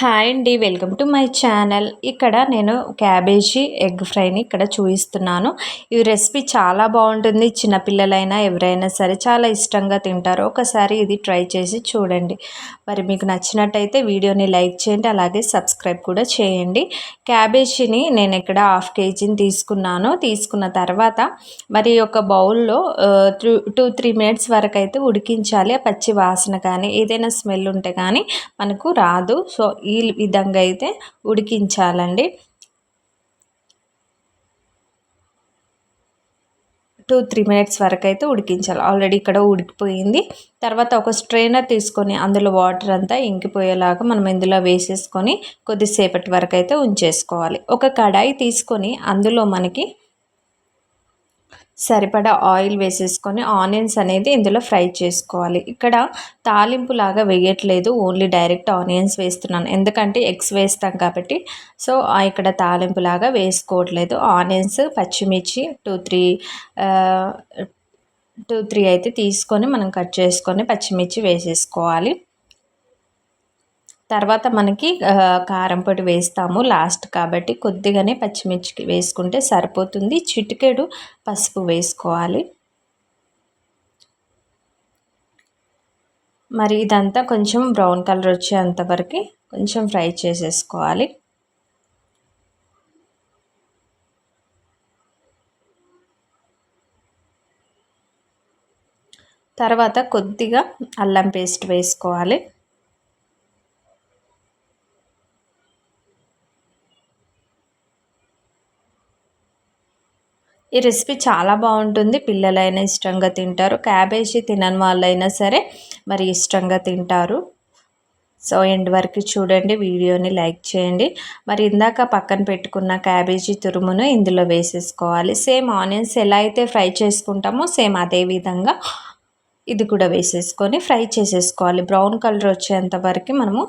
Hi అండి welcome to my channel. ఇక్కడ నేను క్యాబేజీ ఎగ్ ఫ్రైని ఇక్కడ చూపిస్తున్నాను ఈ రెసిపీ చాలా బాగుంటుంది. చిన్నపిల్లలైనా ఎవరైనా సరే చాలా ఇష్టంగా తింటారు. ఒకసారి ఇది ట్రై చేసి చూడండి. మరి మీకు నచ్చినట్టయితే వీడియోని లైక్ చేయండి అలాగే సబ్స్క్రైబ్ కూడా చేయండి. క్యాబేజీని నేను ఇక్కడ హాఫ్ కేజీని తీసుకున్నాను. తీసుకున్న తర్వాత మరి ఒక బౌల్లో టూ టూ త్రీ మినిట్స్ వరకు అయితే ఉడికించాలి పచ్చి వాసన కానీ ఏదైనా స్మెల్ ఉంటే కానీ మనకు రాదు. సో ఈ విధంగా అయితే ఉడికించాలండి. టూ త్రీ మినిట్స్ వరకు అయితే ఉడికించాలి. ఆల్రెడీ ఇక్కడ ఉడికిపోయింది. తర్వాత ఒక స్ట్రైనర్ తీసుకొని అందులో వాటర్ అంతా ఇంకిపోయేలాగా మనం ఇందులో వేసేసుకొని కొద్దిసేపటి వరకు అయితే ఉంచేసుకోవాలి. ఒక కడాయి తీసుకొని అందులో మనకి సరిపడా ఆయిల్ వేసేసుకొని ఆనియన్స్ అనేది ఇందులో ఫ్రై చేసుకోవాలి. ఇక్కడ తాలింపు లాగా వేయట్లేదు ఓన్లీ డైరెక్ట్ ఆనియన్స్ వేస్తున్నాను. ఎందుకంటే ఎగ్స్ వేస్తాం కాబట్టి సో ఇక్కడ తాలింపు లాగా వేసుకోవట్లేదు. ఆనియన్స్ పచ్చిమిర్చి టూ త్రీ టూ త్రీ అయితే తీసుకొని మనం కట్ చేసుకొని పచ్చిమిర్చి వేసేసుకోవాలి. తర్వాత మనకి కారం పొడి వేస్తాము లాస్ట్ కాబట్టి కొద్దిగానే పచ్చిమిర్చికి వేసుకుంటే సరిపోతుంది. చిటికెడు పసుపు వేసుకోవాలి. మరి ఇదంతా కొంచెం బ్రౌన్ కలర్ వచ్చేంత వరకు కొంచెం ఫ్రై చేసేసుకోవాలి. తర్వాత కొద్దిగా అల్లం పేస్ట్ వేసుకోవాలి. ఈ రెసిపీ చాలా బాగుంటుంది. పిల్లలైనా ఇష్టంగా తింటారు. క్యాబేజీ తినని వాళ్ళైనా సరే మరి ఇష్టంగా తింటారు. సో ఎండ్ వరకు చూడండి. వీడియోని లైక్ చేయండి. మరి ఇందాక పక్కన పెట్టుకున్న క్యాబేజీ తురుమును ఇందులో వేసేసుకోవాలి. సేమ్ ఆనియన్స్ ఎలా అయితే ఫ్రై చేసుకుంటామో సేమ్ అదే విధంగా ఇది కూడా వేసేసుకొని ఫ్రై చేసేసుకోవాలి. బ్రౌన్ కలర్ వచ్చేంత వరకు మనము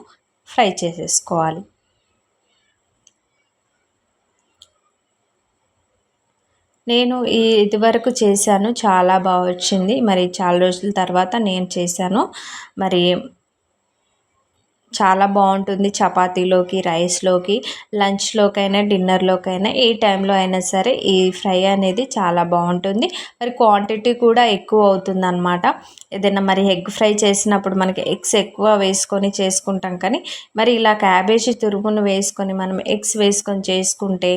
ఫ్రై చేసేసుకోవాలి. నేను ఈ ఇదివరకు చేశాను. చాలా బాగా వచ్చింది. మరి చాలా రోజుల తర్వాత నేను చేశాను. మరి చాలా బాగుంటుంది చపాతీలోకి రైస్లోకి లంచ్లోకైనా డిన్నర్లోకైనా ఏ టైంలో అయినా సరే ఈ ఫ్రై అనేది చాలా బాగుంటుంది. మరి క్వాంటిటీ కూడా ఎక్కువ అవుతుంది అనమాట ఏదైనా మరి ఎగ్ ఫ్రై చేసినప్పుడు మనకి ఎగ్స్ ఎక్కువ వేసుకొని చేసుకుంటాం కానీ మరి ఇలా క్యాబేజీ తురుమును వేసుకొని మనం ఎగ్స్ వేసుకొని చేసుకుంటే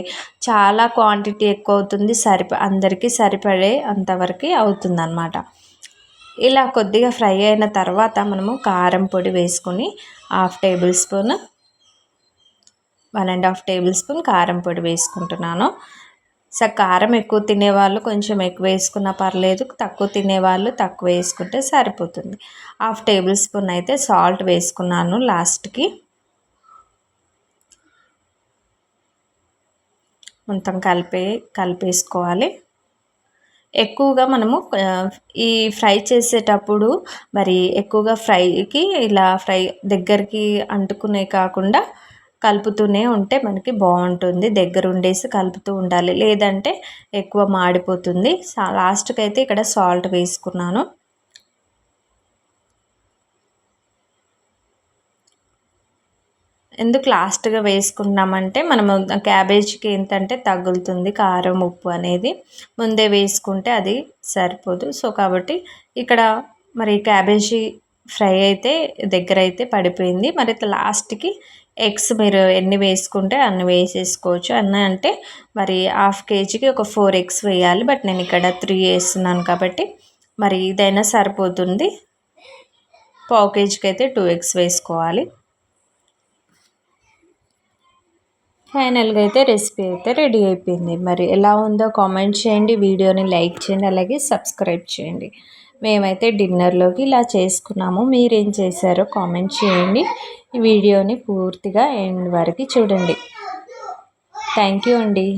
చాలా క్వాంటిటీ ఎక్కువ అవుతుంది సరిప అందరికీ సరిపడే అంతవరకు అవుతుంది ఇలా కొద్దిగా ఫ్రై అయిన తర్వాత మనము కారం పొడి వేసుకొని half tablespoon one and half tablespoon కారం పొడి వేసుకుంటున్నాను. సో కారం ఎక్కువ తినేవాళ్ళు కొంచెం ఎక్కువ వేసుకున్నా పర్లేదు తక్కువ తినేవాళ్ళు తక్కువ వేసుకుంటే సరిపోతుంది. హాఫ్ టేబుల్ స్పూన్ అయితే సాల్ట్ వేసుకున్నాను లాస్ట్కి. మొత్తం కలిపే కలిపేసుకోవాలి. ఎక్కువగా మనము ఈ ఫ్రై చేసేటప్పుడు మరి ఎక్కువగా ఫ్రైకి ఇలా ఫ్రై దగ్గరికి అంటుకునే కాకుండా కలుపుతూనే ఉంటే మనకి బాగుంటుంది. దగ్గర ఉండేసి కలుపుతూ ఉండాలి. లేదంటే ఎక్కువ మాడిపోతుంది. లాస్ట్కి అయితే ఇక్కడ సాల్ట్ వేసుకున్నాను. ఎందుకు లాస్ట్గా వేసుకున్నామంటే మనము క్యాబేజ్కి ఏంటంటే తగులుతుంది కారం ఉప్పు అనేది. ముందే వేసుకుంటే అది సరిపోదు. సో కాబట్టి ఇక్కడ మరి క్యాబేజీ ఫ్రై అయితే దగ్గర అయితే పడిపోయింది. మరి లాస్ట్కి ఎగ్స్ మీరు ఎన్ని వేసుకుంటే అన్ని వేసేసుకోవచ్చు. అన్న అంటే మరి హాఫ్ కేజీకి ఒక ఫోర్ ఎగ్స్ వేయాలి. బట్ నేను ఇక్కడ త్రీ వేస్తున్నాను కాబట్టి మరి ఇదైనా సరిపోతుంది. పావు కేజీకి అయితే టూ ఎగ్స్ వేసుకోవాలి. ఫైనల్గా అయితే రెసిపీ అయితే రెడీ అయిపోయింది. మరి ఎలా ఉందో కామెంట్ చేయండి. వీడియోని లైక్ చేయండి. అలాగే సబ్స్క్రైబ్ చేయండి. మేమైతే డిన్నర్లోకి ఇలా చేసుకున్నాము. మీరేం చేశారో కామెంట్ చేయండి. ఈ వీడియోని పూర్తిగా ఎండ్ వరకు చూడండి. థ్యాంక్ యూ అండి.